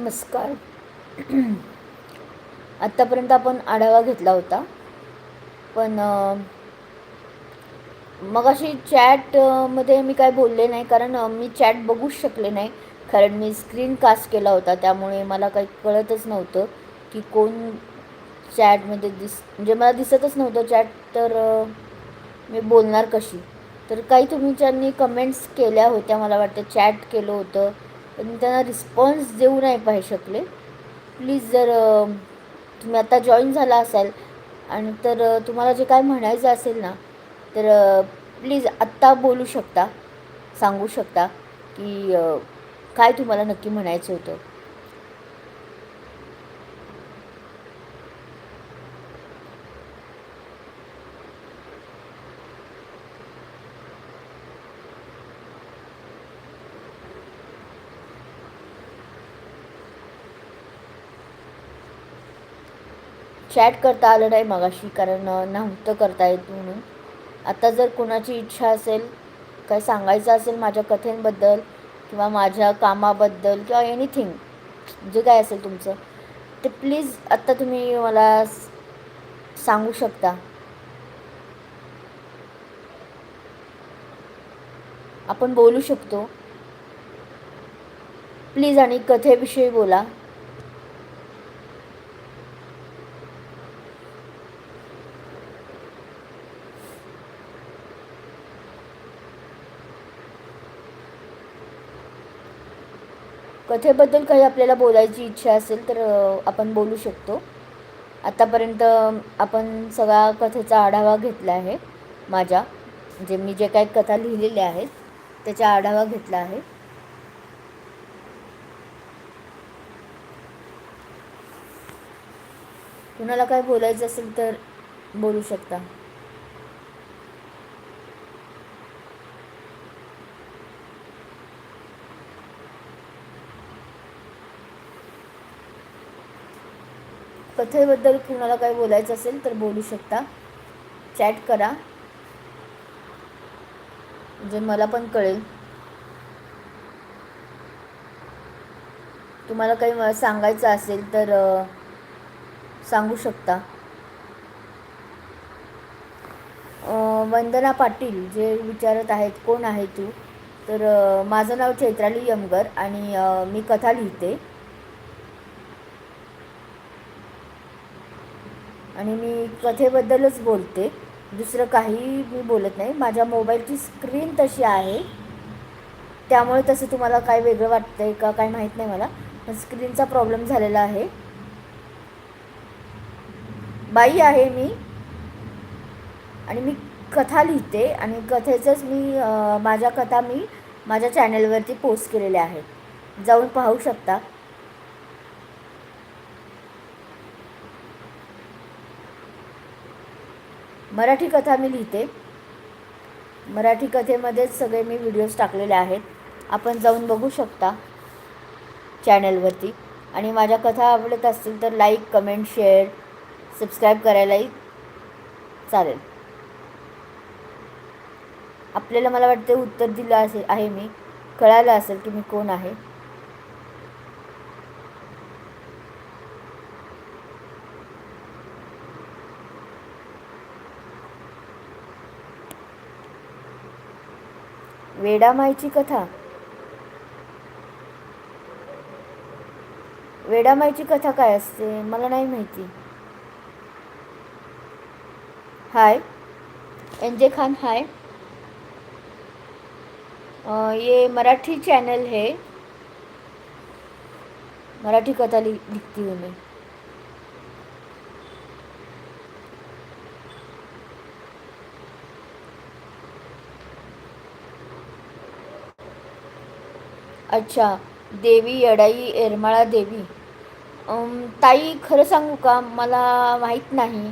नमस्कार. आत्तापर्यंत आपण आढावा घेतला होता. पण मग अशी चॅटमध्ये मी काय बोलले नाही कारण मी चॅट बघूच शकले नाही. कारण मी स्क्रीन कास्ट केला होता त्यामुळे मला काही कळतच नव्हतं की कोण चॅटमध्ये दिस म्हणजे मला दिसतच नव्हतं चॅट तर मी बोलणार कशी? तर काही तुम्ही ज्यांनी कमेंट्स केल्या होत्या मला वाटतं चॅट केलं होतं पण मी त्यांना रिस्पॉन्स देऊ नाही पाहिजे शकले. प्लीज जर तुम्ही आता जॉईन झाला असाल आणि तर तुम्हाला जे काय म्हणायचं असेल ना तर प्लीज आत्ता बोलू शकता सांगू शकता की काय तुम्हाला नक्की म्हणायचं होतं. चॅट करता आलं नाही मगाशी कारण नव्हतं करता येत म्हणून. आता जर कोणाची इच्छा असेल काय सांगायचं असेल माझ्या कथेंबद्दल किंवा माझ्या कामाबद्दल किंवा एनिथिंग जे काय असेल तुमचं ते प्लीज आत्ता तुम्ही मला सांगू शकता. आपण बोलू शकतो. प्लीज आणि कथेविषयी बोला. कथेबद्दल काही आपल्याला बोलायची इच्छा असेल तर आपण बोलू शकतो. आत्तापर्यंत आपण सगळा कथेचा आढावा घेतला आहे माझ्या. म्हणजे मी जे काही कथा लिहिलेल्या आहेत त्याचा आढावा घेतला आहे. कुणाला काय बोलायचं असेल तर बोलू शकता. कथेबद्दल कुणाला काही बोलायचं असेल तर बोलू शकता. चॅट करा. म्हणजे मला पण कळेल. तुम्हाला काही मला सांगायचं असेल तर सांगू शकता. वंदना पाटील जे विचारत आहेत कोण आहे तू? तर माझं नाव चैत्राली यमगर आणि मी कथा लिहिते. आणि मी कथेबद्दलच बोलते. दुसरं काही मी बोलत नाही. माझ्या मोबाईलची स्क्रीन तशी आहे. त्यामुळे तसं तुम्हाला काय वेगळं वाटतं आहे का काय माहीत नाही मला. पण स्क्रीनचा प्रॉब्लेम झालेला आहे. बाई आहे मी. आणि मी कथा लिहिते आणि कथेचंच मी माझ्या कथा मी माझ्या चॅनलवरती पोस्ट केलेल्या आहेत. जाऊन पाहू शकता. मराठी कथा मी लिहिते. मराठी कथेमध्येच सगळे मी व्हिडिओज टाकलेले आहेत. आपण जाऊन बघू शकता चॅनलवरती आणि माझ्या कथा आवडत असतील तर लाईक कमेंट शेअर सबस्क्राईब करायलाही चालेल. आपल्याला मला वाटते उत्तर दिलं असेल आहे मी. कळालं असेल की मी कोण आहे. वेडामाईची कथा. वेडामाईची कथा काय असते? मला नाही माहिती. हाय. एन जे खान हाय. ये मराठी चॅनल है. मराठी कथा लि, लिखती हूँ मैं. अच्छा देवी यडाई येरमाळा देवी. ताई खरं सांगू का? मला माहीत नाही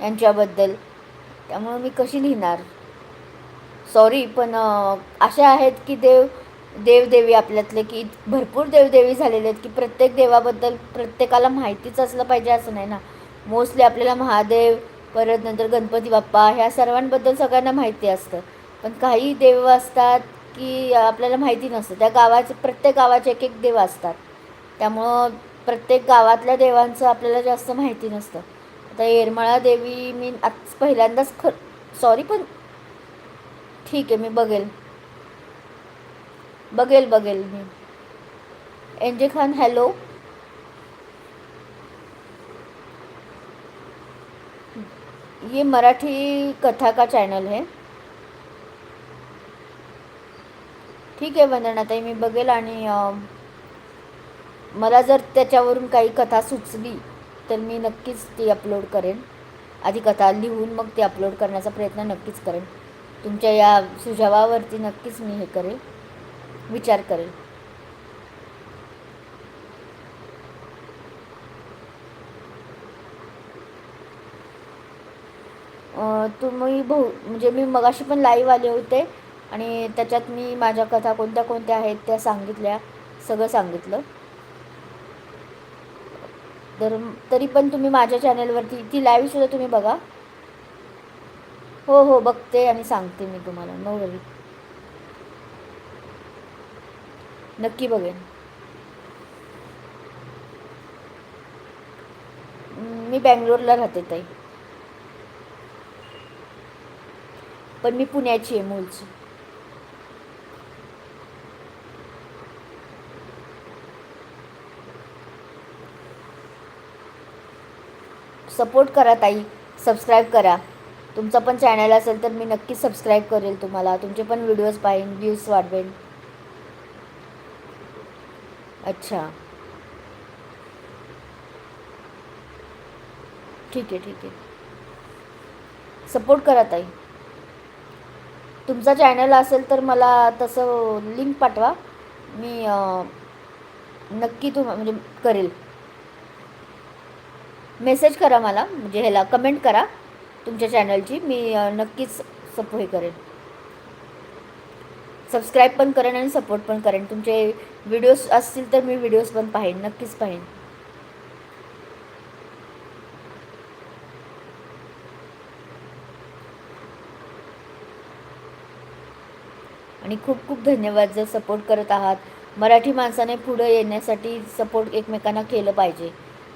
यांच्याबद्दल. त्यामुळं मी कशी लिहिणार? सॉरी पण अशा असे आहेत की देव देवदेवी आपल्यातले की भरपूर देवदेवी झालेले आहेत की प्रत्येक देवाबद्दल प्रत्येकाला माहितीच असलं पाहिजे असं नाही ना? मोस्टली आपल्याला महादेव परत नंतर गणपती बाप्पा ह्या सर्वांबद्दल सगळ्यांना माहिती असतं. पण काही देव असतात की आपल्याला माहिती नसतं. त्या गावाचे प्रत्येक गावाचे एक एक देव असतात. त्यामुळं प्रत्येक गावातल्या देवांचं आपल्याला जास्त माहिती नसतं. आता येरमाळा देवी मी आज पहिल्यांदाच ख सॉरी पण ठीक आहे मी बघेल. बघेल बघेल मी. एन जे खान हॅलो. ये मराठी कथा का चॅनल है? ठीक आहे वंदनाताई मी बघेल आणि मला जर त्याच्यावरून काही कथा सुचली तर मी नक्कीच ती अपलोड करेन. आधी कथा लिहून मग ती अपलोड करण्याचा प्रयत्न नक्कीच करेन. तुमच्या या सुझावावरती नक्कीच मी हे करेल विचार करेल तुम्ही बहु म्हणजे मी मगाशी पण लाईव्ह आले होते. आणि त्याच्यात मी माझ्या कथा कोणत्या कोणत्या आहेत त्या सांगितल्या सगळं सांगितलं. तर तरी पण तुम्ही माझ्या चॅनलवरती ती लाईव्हसुद्धा तुम्ही बघा. हो हो बघते आणि सांगते मी तुम्हाला. नो वरी नक्की बघेन. मी बँगलोरला राहते ताई. पण मी पुण्याची आहे मूळची. सपोर्ट करा ताई. सबस्क्राईब करा. तुमचं पण चॅनल असेल तर मी नक्कीच सबस्क्राईब करेल तुम्हाला. तुमचे पण व्हिडिओज पाहीन व्ह्यूज वाढवेन. अच्छा. ठीक आहे ठीक आहे. सपोर्ट करा ताई. तुमचा चॅनल असेल तर मला तसं लिंक पाठवा. मी नक्की तुम म्हणजे करेल. मेसेज करा मला म्हणजे ह्याला कमेंट करा तुमच्या चॅनलची. मी नक्कीच सप हे करेन. सबस्क्राईब पण करेन आणि सपोर्ट पण करेन. तुमचे व्हिडिओज असतील तर मी व्हिडिओज पण पाहीन नक्कीच पाहीन. आणि खूप खूप धन्यवाद जर सपोर्ट करत आहात. मराठी माणसाने पुढं येण्यासाठी सपोर्ट एकमेकांना केलं पाहिजे.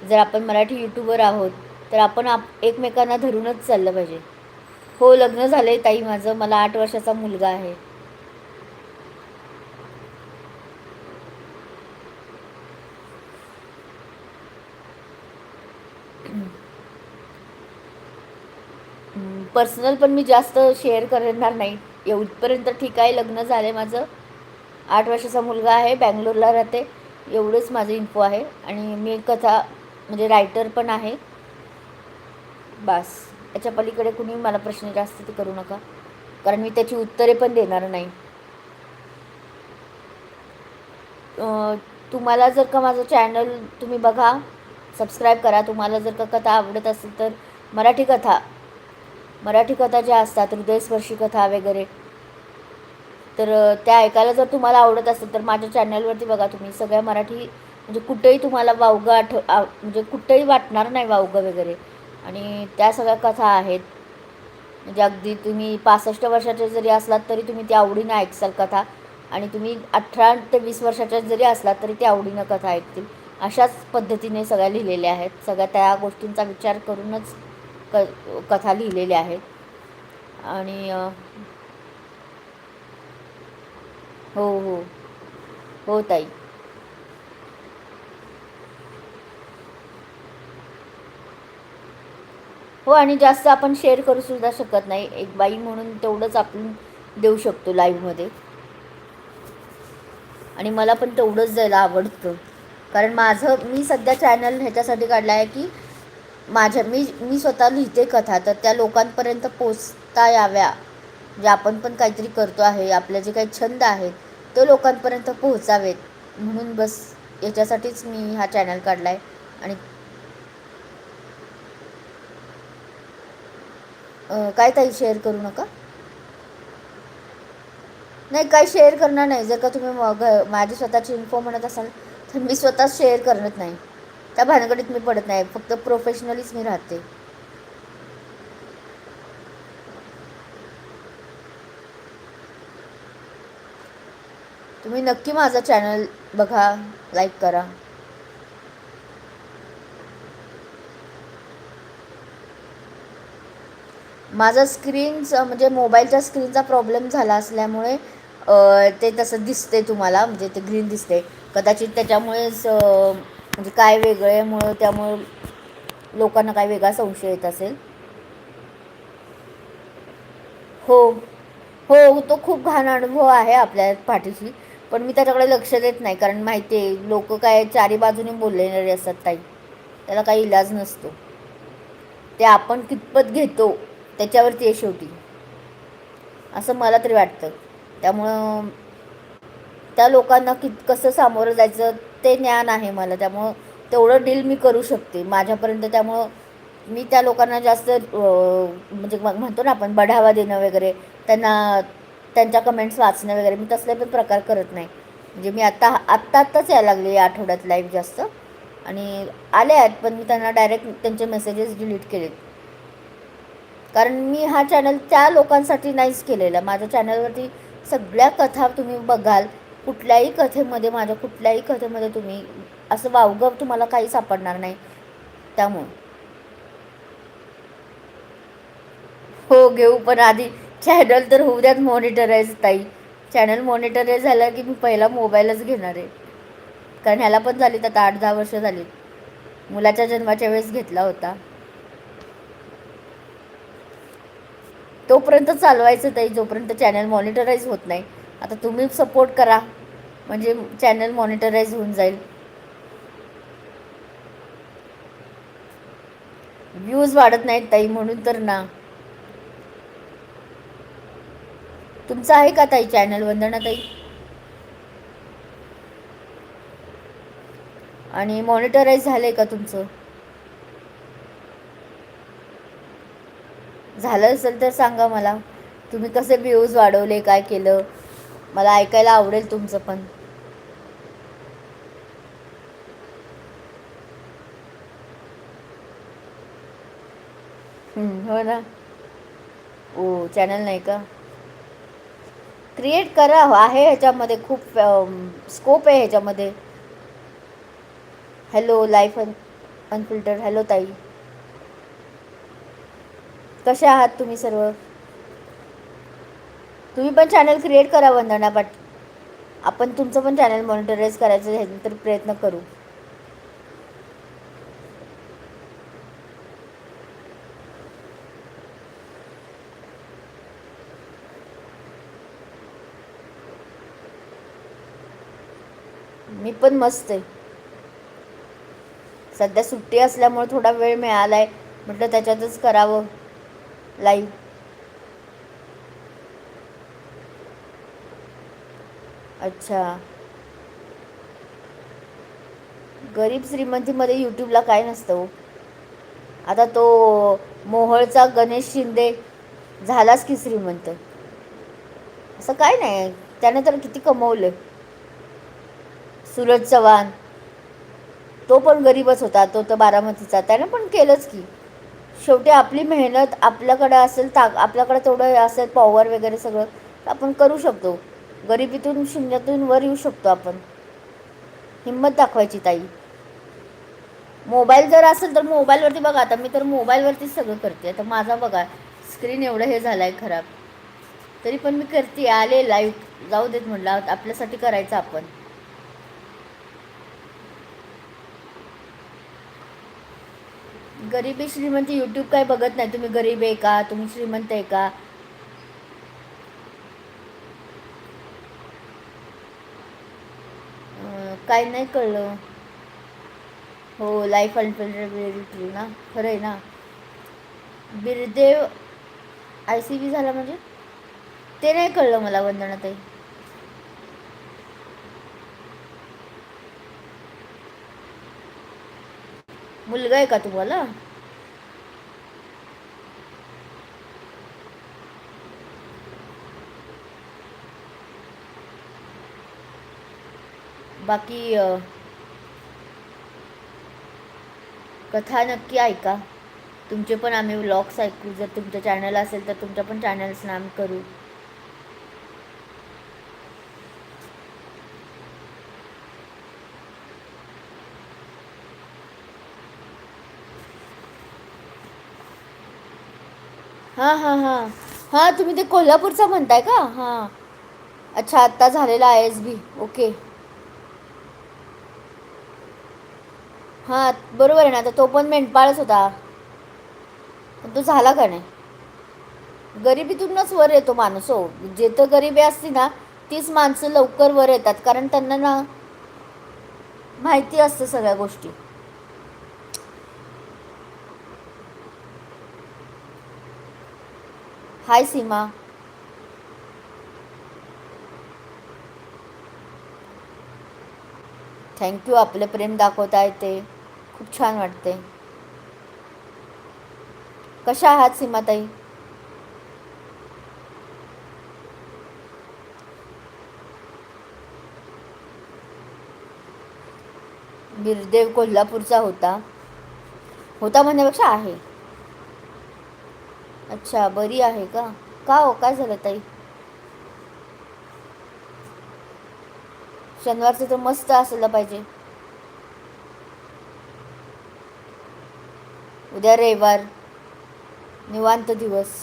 जर आपण मराठी यूट्यूबर आहोत तर आपण आप एकमेकांना धरूनच चाललं पाहिजे. हो लग्न झालं आहे ताई माझं. मला आठ वर्षाचा मुलगा आहे. पर्सनल पण मी जास्त शेअर करणार नाही. एवढपर्यंत ठीक आहे लग्न झालं आहे माझं. आठ वर्षाचा मुलगा आहे बँगलोरला राहते. एवढंच माझं इन्फो आहे. आणि मी कथा म्हणजे रायटर पण आहे. बस याच्या पलीकडे कुणी मला प्रश्न जास्त ते करू नका. कारण मी त्याची उत्तरे पण देणार नाही. तुम्हाला जर का माझं चॅनल तुम्ही बघा सबस्क्राईब करा. तुम्हाला जर का कथा आवडत असेल तर मराठी कथा मराठी कथा ज्या असतात हृदयस्पर्शी कथा वगैरे तर त्या ऐकायला जर तुम्हाला आवडत असेल तर माझ्या चॅनलवरती बघा तुम्ही. सगळ्या मराठी म्हणजे कुठेही तुम्हाला वावगं आठ म्हणजे कुठेही वाटणार नाही वावगं वगैरे. आणि त्या सगळ्या कथा आहेत. म्हणजे अगदी तुम्ही पासष्ट वर्षाचे जरी असलात तरी तुम्ही त्या आवडीनं ऐकसाल कथा. आणि तुम्ही अठरा ते वीस वर्षाच्या जरी असलात तरी त्या आवडीनं कथा ऐकतील. अशाच पद्धतीने सगळ्या लिहिलेल्या आहेत. सगळ्या त्या गोष्टींचा विचार करूनच क कथा लिहिलेल्या आहेत. आणि हो हो. हो ताई. हो आणि जास्त आपण शेअर करू सुद्धा शकत नाही. एक बाई म्हणून तेवढंच आपण देऊ शकतो लाईव्हमध्ये आणि मला पण तेवढंच द्यायला आवडतं. कारण माझं मी सध्या चॅनल ह्याच्यासाठी काढलं आहे की माझ्या मी मी स्वतः लिहिते कथा. तर त्या लोकांपर्यंत पोचता याव्या. जे आपण पण काहीतरी करतो आहे आपले जे काही छंद आहेत ते लोकांपर्यंत पोहोचावेत. म्हणून बस याच्यासाठीच मी हा चॅनल काढला आहे आणि काय ताई शेअर करू नका? नाही काय शेअर करणार नाही. जर का तुम्ही मग माझी स्वतःची इन्फो म्हणत असाल तर मी स्वतः शेअर करत नाही. त्या भानगडीत मी पडत नाही. फक्त प्रोफेशनलीच मी राहते. तुम्ही नक्की माझा चॅनल बघा लाईक करा. माझा स्क्रीनचं म्हणजे मोबाईलच्या स्क्रीनचा प्रॉब्लेम झाला असल्यामुळे ते तसं दिसते तुम्हाला म्हणजे ते ग्रीन दिसते कदाचित त्याच्यामुळेच म्हणजे काय वेगळ्यामुळं त्यामुळे लोकांना काय वेगळा संशय येत असेल. हो. हो तो खूप घाण अनुभव आहे आपल्या पाठीशी पण मी त्याच्याकडे लक्ष देत नाही कारण माहिती आहे लोक काय चारी बाजूने बोललेले असतात ताई. त्याला काही इलाज नसतो. ते आपण कितपत घेतो त्याच्यावरती आहे शेवटी असं मला तरी वाटतं. त्यामुळं त्या लोकांना कित कसं सामोरं जायचं ते ज्ञान आहे मला. त्यामुळं तेवढं डील मी करू शकते माझ्यापर्यंत. त्यामुळं मी त्या लोकांना जास्त म्हणजे म्हणतो ना आपण बढावा देणं वगैरे त्यांना त्यांच्या कमेंट्स वाचणं वगैरे मी तसले पण प्रकार करत नाही. म्हणजे मी आत्ता आत्ता आत्ताच यायला लागले या आठवड्यात लाईव्ह जास्त. आणि आले आहेत पण मी त्यांना डायरेक्ट त्यांचे मेसेजेस डिलीट केलेत. कारण मी हा चॅनल त्या लोकांसाठी नाहीच केलेला. माझ्या चॅनलवरती सगळ्या कथा तुम्ही बघाल कुठल्याही कथेमध्ये माझ्या कुठल्याही कथेमध्ये तुम्ही असं वावगं तुम्हाला काही सापडणार नाही. त्यामुळं. हो घेऊ पण आधी चॅनल तर होऊ द्यात मॉनिटराईज ताई. चॅनल मॉनिटराईज झालं की मी पहिला मोबाईलच घेणार आहे. कारण ह्याला पण झालीत आता आठ दहा वर्ष झाली मुलाच्या जन्माच्या वेळेस घेतला होता. तोपर्यंत चालवायचं ताई जोपर्यंत चॅनल मॉनिटराईज होत नाही. आता तुम्ही सपोर्ट करा. म्हणजे चॅनल मॉनिटराईज होऊन जाईल. व्ह्यूज वाढत नाहीत ताई म्हणून तर ना. तुमचं आहे का ताई चॅनल वंदना ताई? आणि मॉनिटराईज झालंय का तुमचं? झालं असेल तर सांगा मला. तुम्ही कसे व्ह्यूज वाढवले काय केलं? मला ऐकायला आवडेल तुमचं पण. हो ना. ओ चॅनल नाही का? क्रिएट करा आहे ह्याच्यामध्ये खूप स्कोप आहे ह्याच्यामध्ये. हॅलो लाईफ अन अनफिल्टर हॅलो ताई. कसे आहात तुम्ही सर्व? तुम्ही पण चॅनल क्रिएट करा वंदना पाट. आपण तुमचं पण चॅनल मॉनिटराईज करायचं ह्यानंतर प्रयत्न करू. मी पण मस्त आहे. सध्या सुट्टी असल्यामुळे थोडा वेळ मिळाला आहे म्हटलं त्याच्यातच करावं. लाईव्ह अच्छा. गरीब श्रीमंतीमध्ये यूट्यूबला काय नसतं हो. आता तो मोहळचा गणेश शिंदे झालाच की श्रीमंत. असं काय नाही. त्याने तर किती कमवलं सूरज चव्हाण. तो पण गरीबच होता. तो तर बारामतीचा. त्याने पण केलंच की. शेवटी आपली मेहनत आपल्याकडं असेल ताक आपल्याकडे तेवढं असेल पॉवर वगैरे सगळं तर आपण करू शकतो. गरिबीतून शून्यातून वर येऊ शकतो आपण. हिंमत दाखवायची ताई. मोबाईल जर असेल तर मोबाईलवरती बघा आता मी तर मोबाईलवरतीच सगळं करते. आता माझा बघा स्क्रीन एवढं हे झालं आहे खराब. तरी पण मी करते आले लाईव्ह जाऊ देत म्हटलं आपल्यासाठी करायचं आपण. गरिबी श्रीमंत यूट्यूब काय बघत नाही? तुम्ही गरीब आहे का? तुम्ही श्रीमंत आहे का? काय नाही कळलं. हो लाईफ अनफिल्टर ना? खरं आहे ना? बिरदेव आय सी बी झाला म्हणजे? ते नाही कळलं मला वंदनाताई. मुलगा आहे का तुम्हाला? बाकी कथा नक्की ऐका. तुमचे पण आम्ही व्लॉग्स ऐकू. जर तुमचं चॅनल असेल तर तुमच्या पण चॅनल्स नाम करू. हां हां हां. हां तुम्ही ते कोल्हापूरचा म्हणताय का? हां. अच्छा आत्ता झालेला आय एस बी. ओके. हां बरोबर आहे ना. आता तो पण मेंढपाळच होता. पण तो झाला का नाही? गरिबीतूनच वर येतो माणूस हो. जे तर गरिबी असती ना तीच माणसं लवकर वर येतात. कारण त्यांना ना माहिती असतं सगळ्या गोष्टी. हाय सीमा. थँक्यू आपलं प्रेम दाखवता येते खूप छान वाटते. कशा आहात सीमाताई? बिरदेव कोल्हापूरचा होता. होता म्हणण्यापेक्षा आहे. अच्छा बरी आहे का? का हो? काय झालं ताई? शनिवारचं तर मस्त असायला पाहिजे. उद्या रविवार. निवांत दिवस.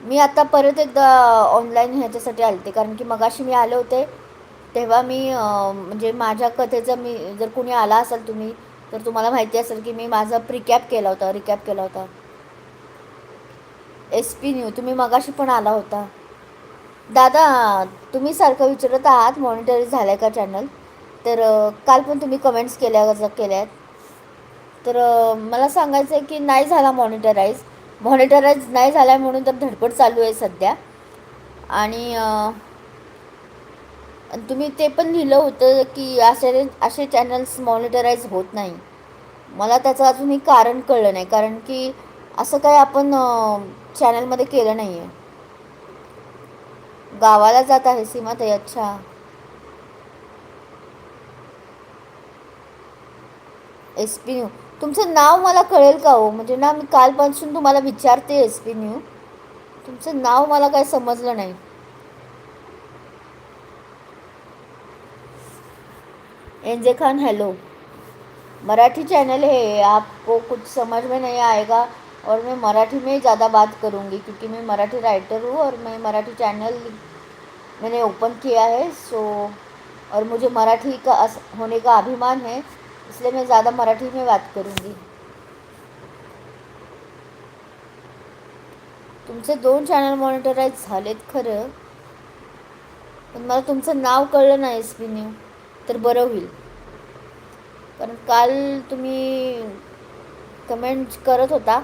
मी आता परत एकदा ऑनलाईन ह्याच्यासाठी आले होते कारण की मगाशी मी आले होते तेव्हा मी म्हणजे माझ्या कथेचं मी जर कुणी आला असाल तुम्ही तर तुम्हाला माहिती असेल की मी माझा प्रिकॅप केला होता रिकॅप केला होता. एस पी न्यू तुम्ही मगाशी पण आला होता. दादा तुम्ही सारखं विचारत आहात मॉनिटरी झालं आहे का चॅनल तर काल पण तुम्ही कमेंट्स केल्या केल्या आहेत तर मला सांगायचं आहे की नाही झाला मॉनिटराईज मॉनिटराईज नाही झाला आहे म्हणून तर धडपड चालू आहे सध्या. आणि तुम्ही ते पण लिहिलं होतं की असे असे चॅनल्स मॉनिटराईज होत नाही. मला त्याचं अजूनही कारण कळलं नाही कारण की असं काय आपण चॅनलमध्ये केलं नाही आहे गावाला जात आहे सीमा ते अच्छा. एस पी न्यू तुमचं नाव मला कळेल का हो? म्हणजे ना मी कालपासून तुम्हाला विचारते एस पी न्यू तुमचं नाव मला काय समजलं नाही. NJ Khan hello Marathi channel है आपको कुछ समझ में नहीं आएगा और मैं मराठी में ज़्यादा बात करूँगी क्योंकि मैं मराठी राइटर हूँ और मैं मराठी चैनल मैंने ओपन किया है सो और मुझे मराठी का अस होने का अभिमान है इसलिए मैं ज़्यादा मराठी में बात करूँगी। तुमचे दोन चॅनल मॉनिटराईज झालेत खरं पण मला तुमचं नाव कळलं नाही एस पी न्यू तर बरं होईल. कारण काल तुम्ही कमेंट करत होता.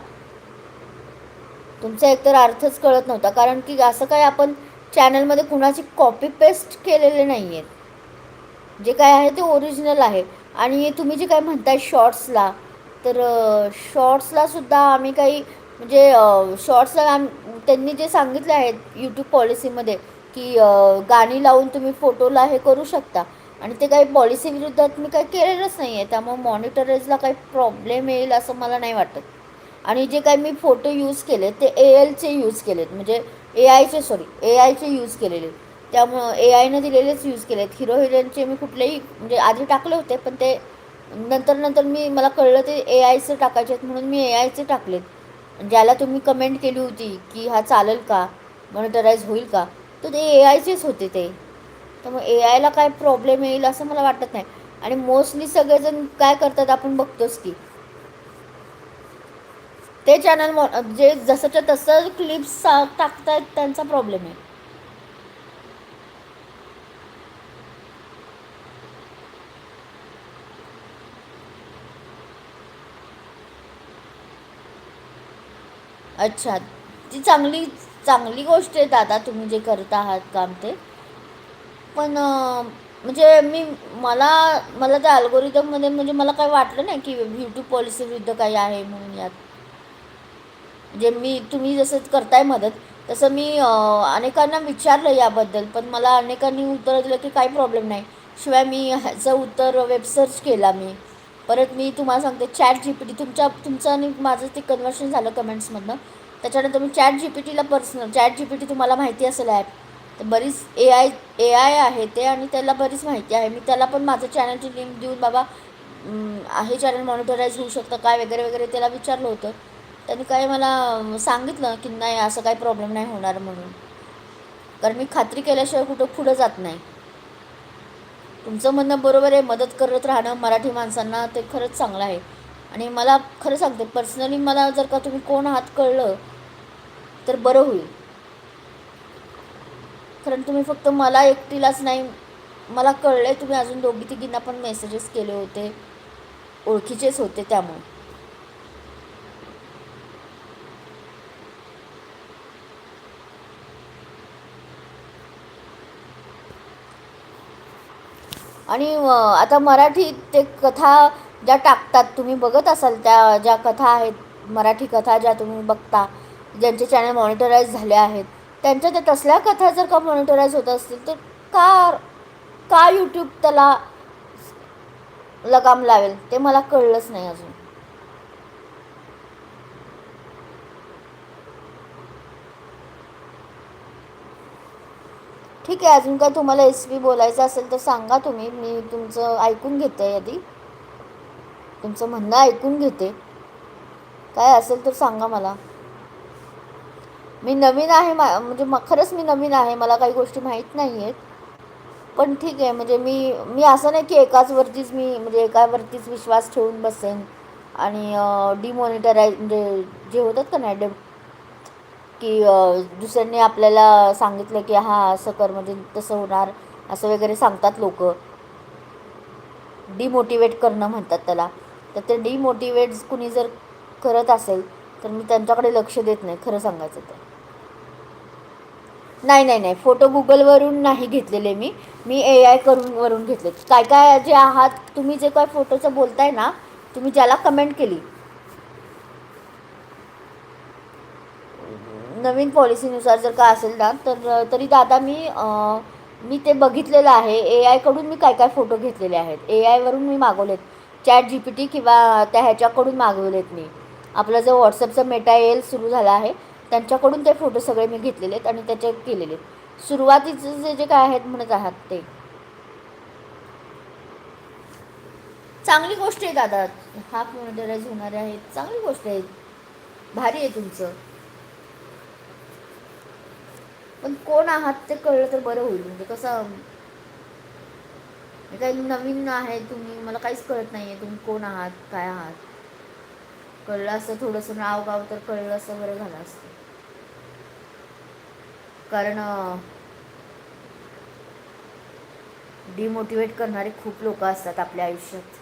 तुमचा एकतर अर्थच कळत नव्हता. कारण की असं काय आपण चॅनलमध्ये कुणाची कॉपी पेस्ट केलेले नाही आहेत जे काय आहे ते ओरिजिनल आहे. आणि तुम्ही जे काय म्हणताय शॉर्ट्सला तर शॉर्ट्सला सुद्धा आम्ही काही म्हणजे शॉर्ट्सला आम त्यांनी जे सांगितले आहेत यूट्यूब पॉलिसीमध्ये की गाणी लावून तुम्ही फोटोला हे करू शकता. आणि ते काही पॉलिसी विरुद्धात मी काही केलेलंच नाही आहे त्यामुळे मॉनिटराईजला काही प्रॉब्लेम येईल असं मला नाही वाटत. आणि जे काही मी फोटो यूज केले ते ए एलचे यूज केलेत. म्हणजे ए आयचे सॉरी ए आयचे यूज केलेले. त्यामुळं ए आयनं दिलेलेच यूज केलेत. हिरो हिरोईनचे मी कुठलेही म्हणजे आधी टाकले होते पण ते नंतर नंतर मी मला कळलं ते ए आयचे टाकायचे आहेत म्हणून मी ए आयचे टाकलेत. ज्याला तुम्ही कमेंट केली होती की हा चालेल का? मॉनिटराईज होईल का? तर ते ए आयचेच होते ते. त्यामुळे ए आयला काय प्रॉब्लेम येईल असं मला वाटत नाही. आणि मोस्टली सगळेजण काय करतात आपण बघतोच की. ते चॅनल जे जसंच्या तसं क्लिप्स टाकतायत त्यांचा प्रॉब्लेम आहे. अच्छा. ती चांगली चांगली गोष्ट आहे दादा तुम्ही जे करत आहात काम ते. पण म्हणजे मी मला मला त्या अल्गोरिदममध्ये म्हणजे मला काही वाटलं नाही की यूट्यूब पॉलिसी विरुद्ध काही आहे म्हणून यात. म्हणजे मी तुम्ही जसं करताय मदत तसं मी अनेकांना विचारलं याबद्दल पण मला अनेकांनी उत्तर दिलं की काही प्रॉब्लेम नाही. शिवाय मी ह्याचं उत्तर वेब सर्च केला मी. परत मी तुम्हाला सांगते चॅट जी पी टी तुमच्या तुमचं आणि माझं ते कन्व्हर्शन झालं कमेंट्समधनं त्याच्यानंतर मी चॅट जी पी टीला personal chat G P T तुम्हाला माहिती असेल ॲप तर बरीच ए आय ए आय आहे ते आणि त्याला बरीच माहिती आहे. मी त्याला पण माझं चॅनलची लिंक देऊन बाबा आहे चॅनल मॉनिटराईज होऊ शकतं काय वगैरे वगैरे त्याला विचारलं होतं. त्यांनी काही मला सांगितलं की नाही असं काही प्रॉब्लेम नाही होणार म्हणून. कारण मी खात्री केल्याशिवाय कुठं पुढं जात नाही. तुमचं म्हणणं बरोबर आहे. मदत करत राहणं मराठी माणसांना ते खरंच चांगलं आहे. आणि मला खरं सांगते पर्सनली मला जर का तुम्ही कोण आहात कळलं तर बरं होईल. कारण तुम्ही फक्त मला एकटीलाच नाही मला कळले तुम्ही अजून दोघी तिघींना पण मेसेजेस केले होते ओळखीचेच होते त्यामुळे. आणि आता मराठी ते कथा ज्या टाकतात तुम्ही बघत असाल त्या ज्या कथा आहेत मराठी कथा ज्या तुम्ही बघता ज्यांचे चॅनल मॉनिटराईज झाले आहेत त्यांच्या त्या तसल्या कथा जर का मॉनिटराईज होत असतील तर का का यूट्यूब त्याला लगाम लावेल. ते मला कळलंच नाही अजून. ठीक आहे अजून काय तुम्हाला एस पी बोलायचं असेल तर सांगा तुम्ही. मी तुमचं ऐकून घेते आधी. तुमचं म्हणणं ऐकून घेते. काय असेल तर सांगा मला. मी नवीन आहे मा म्हणजे म खरंच मी नवीन आहे मला काही गोष्टी माहीत नाही आहेत पण ठीक आहे म्हणजे मी मी असं नाही की एकाच वरतीच मी म्हणजे एकावरतीच विश्वास ठेवून बसेन. आणि डिमॉनिटराय म्हणजे जे होतात का नाही डे की दुसऱ्यांनी आपल्याला सांगितलं की हां असं कर म्हणजे तसं होणार असं वगैरे सांगतात लोक. डिमोटिवेट करणं म्हणतात त्याला. तर ते डिमोटिवेट कुणी जर करत असेल तर मी त्यांच्याकडे लक्ष देत नाही खरं सांगायचं तर. नाही नाही नाही. फोटो गुगलवरून नाही घेतलेले मी. मी ए आय करून वरून घेतले. काय काय जे आहात तुम्ही जे काय फोटोचं बोलताय ना तुम्ही ज्याला कमेंट केली. नवीन पॉलिसीनुसार जर का असेल ना तर तरी दादा मी मी ते बघितलेलं आहे. ए आयकडून मी काय काय फोटो घेतलेले आहेत? ए आयवरून मी मागवलेत. चॅट जी पी टी किंवा त्या ह्याच्याकडून मागवलेत मी. आपला जो व्हॉट्सअपचा मेटा एल सुरू झाला आहे त्यांच्याकडून ते फोटो सगळे मी घेतलेले आहेत आणि त्याचे केलेले आहेत. सुरुवातीचे जे जे काय आहेत म्हणत आहात ते. चांगली गोष्ट आहे दादा. हाफ मॉनिटराईज होणारे आहेत चांगली गोष्ट आहे. भारी आहे तुमचं. पण कोण आहात ते कळलं तर बरं होईल. म्हणजे कसं काही नवीन आहे तुम्ही मला काहीच कळत नाही आहे तुम्ही कोण आहात काय आहात. कळलं असं थोडंसं नाव गाव तर कळलं असं बरं झालं असतं. कारण डिमोटिवेट करणारे खूप लोक असतात आपल्या आयुष्यात.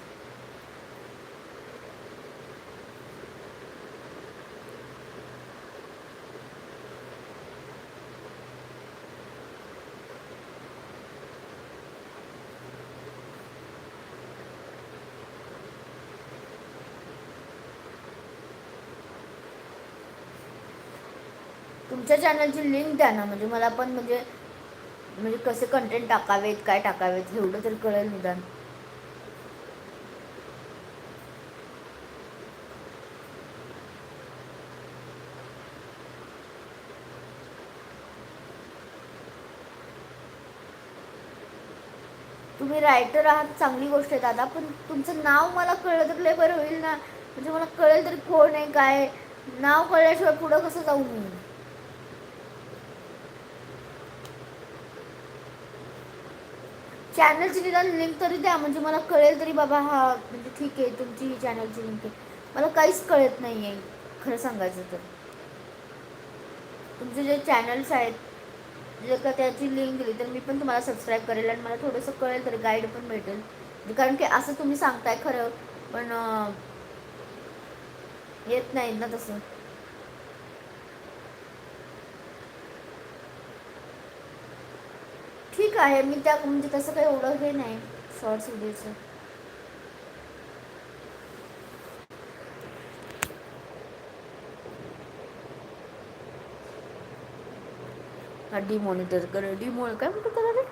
तुमच्या चॅनलची लिंक द्या ना. म्हणजे मला पण म्हणजे म्हणजे कसे कंटेंट टाकावेत काय टाकावेत एवढं तरी कळेल निदान. तुम्ही रायटर आहात चांगली गोष्ट आहे दादा पण तुमचं नाव मला कळलं तर लय बरं होईल ना. म्हणजे मला कळेल तरी कोण आहे काय नाव कळल्याशिवाय पुढं कसं जाऊ मी? चॅनलची निदान लिंक तरी द्या. म्हणजे मला कळेल तरी बाबा हा म्हणजे ठीक आहे तुमची ही चॅनलची लिंक आहे. मला काहीच कळत नाही आहे खरं सांगायचं तर. तुमचे जे चॅनल्स आहेत जर का त्याची लिंक दिली तर मी पण तुम्हाला सबस्क्राईब करेल आणि मला थोडंसं कळेल तरी गाईड पण भेटेल. म्हणजे कारण की असं तुम्ही सांगताय खरं पण येत नाही ना तसं. ठीक आहे मी त्या म्हणजे तसं काही एवढं हे नाही शॉर्ट्स व्हिडिओचं हा डिमॉनिटर कर डिमो काय म्हणतो त्याला रे